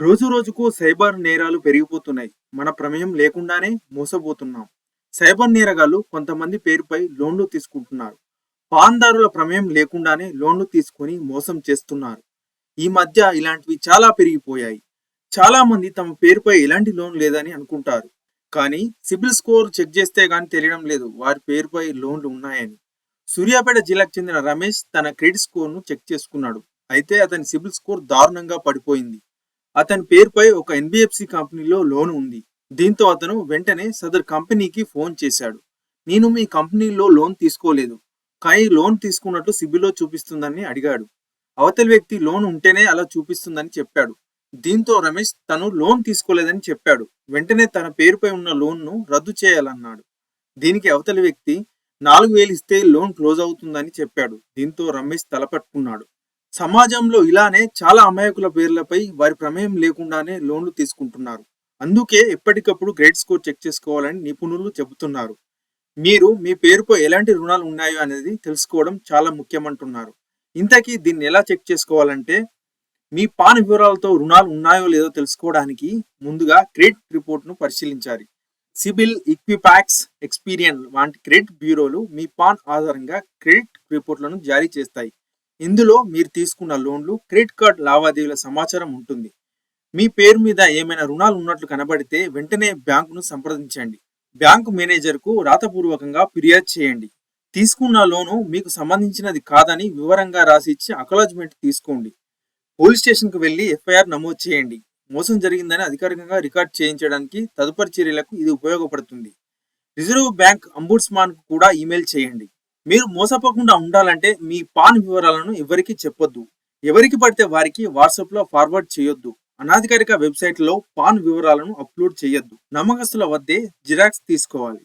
రోజు రోజుకు సైబర్ నేరాలు పెరిగిపోతున్నాయి. మన ప్రమేయం లేకుండానే మోసపోతున్నాం. సైబర్ నేరగాళ్ళు కొంతమంది పేరుపై లోన్లు తీసుకుంటున్నారు. పాన్దారుల ప్రమేయం లేకుండానే లోన్లు తీసుకొని మోసం చేస్తున్నారు. ఈ మధ్య ఇలాంటివి చాలా పెరిగిపోయాయి. చాలా మంది తమ పేరుపై ఎలాంటి లోన్ లేదని అనుకుంటారు. కానీ సిబిల్ స్కోర్ చెక్ చేస్తే గానీ తెలియడం లేదు. వారి పేరుపై లోన్లు ఉన్నాయని. సూర్యాపేట జిల్లాకు చెందిన రమేష్ తన క్రెడిట్ స్కోర్ను చెక్ చేసుకున్నాడు. అయితే అతని సిబిల్ స్కోర్ దారుణంగా పడిపోయింది. అతని పేరుపై ఒక ఎన్బిఎఫ్సి కంపెనీలో లోన్ ఉంది. దీంతో అతను వెంటనే సదర్ కంపెనీకి ఫోన్ చేశాడు. నేను మీ కంపెనీలో లోన్ తీసుకోలేదు. కానీ లోన్ తీసుకున్నట్టు సిబిల్లో చూపిస్తుందని అడిగాడు. అవతలి వ్యక్తి లోన్ ఉంటేనే అలా చూపిస్తుందని చెప్పాడు. దీంతో రమేష్ తను లోన్ తీసుకోలేదని చెప్పాడు. వెంటనే తన పేరుపై ఉన్న లోన్ను రద్దు చేయాలన్నాడు. దీనికి అవతలి వ్యక్తి నాలుగు వేలు ఇస్తే లోన్ క్లోజ్ అవుతుందని చెప్పాడు. దీంతో రమేష్ తలపట్టుకున్నాడు సమాజంలో ఇలానే చాలా అమాయకుల పేర్లపై వారి ప్రమేయం లేకుండానే లోన్లు తీసుకుంటున్నారు. అందుకే ఎప్పటికప్పుడు క్రెడిట్ స్కోర్ చెక్ చేసుకోవాలని నిపుణులు చెబుతున్నారు. మీరు మీ పేరుపై ఎలాంటి రుణాలు ఉన్నాయో అనేది తెలుసుకోవడం చాలా ముఖ్యమంటున్నారు. ఇంతకీ దీన్ని ఎలా చెక్ చేసుకోవాలంటే మీ పాన్ వివరాలతో రుణాలు ఉన్నాయో లేదో తెలుసుకోవడానికి ముందుగా క్రెడిట్ రిపోర్ట్ను పరిశీలించాలి. సిబిల్ ఈక్విపాక్స్ ఎక్స్పీరియన్ వంటి క్రెడిట్ బ్యూరోలు మీ పాన్ ఆధారంగా క్రెడిట్ రిపోర్ట్లను జారీ చేస్తాయి. ఇందులో మీరు తీసుకున్న లోన్లు క్రెడిట్ కార్డ్ లావాదేవీల సమాచారం ఉంటుంది. మీ పేరు మీద ఏమైనా రుణాలు ఉన్నట్లు కనబడితే వెంటనే బ్యాంకును సంప్రదించండి. బ్యాంకు మేనేజర్కు రాతపూర్వకంగా ఫిర్యాదు చేయండి. తీసుకున్న లోను మీకు సంబంధించినది కాదని వివరంగా రాసి ఇచ్చి అకాలజ్మెంట్ తీసుకోండి. పోలీస్ స్టేషన్కు వెళ్ళి ఎఫ్ఐఆర్ నమోదు చేయండి. మోసం జరిగిందని అధికారికంగా రికార్డ్ చేయించడానికి తదుపరి చర్యలకు ఇది ఉపయోగపడుతుంది. రిజర్వ్ బ్యాంక్ అంబుడ్స్మాన్కు కూడా ఈమెయిల్ చేయండి. మీరు మోసపోకుండా ఉండాలంటే మీ పాన్ వివరాలను ఎవరికి చెప్పొద్దు. ఎవరికి పడితే వారికి వాట్సాప్లో ఫార్వర్డ్ చేయొద్దు. అనాధికారిక వెబ్సైట్లో పాన్ వివరాలను అప్లోడ్ చేయొద్దు. నమ్మకస్తుల వద్దే జిరాక్స్ తీసుకోవాలి.